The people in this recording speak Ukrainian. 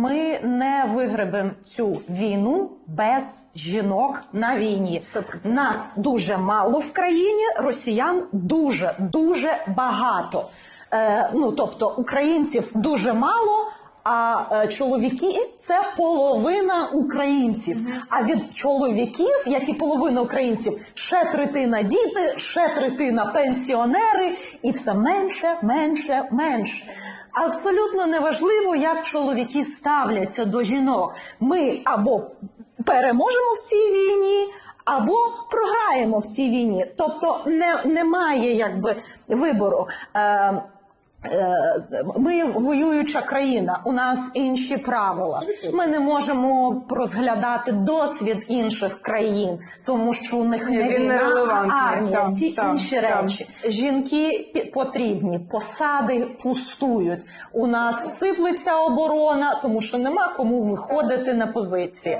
ми не вигребемо цю війну без жінок на війні. Нас дуже мало в країні, росіян дуже дуже багато. Е, ну тобто українців дуже мало. А е, чоловіки це половина українців. А від чоловіків, як і половина українців, ще третина діти, ще третина пенсіонери, і все менше, менше, менше. Абсолютно неважливо, як чоловіки ставляться до жінок. Ми або переможемо в цій війні. Або програємо в цій війні, тобто не, немає якби вибору. Е, Ми воююча країна, у нас інші правила. Ми не можемо розглядати досвід інших країн, тому що у них не війна, а армія. Ці інші речі. Жінки потрібні, посади пустують. У нас сиплеться оборона, тому що нема кому виходити на позиції.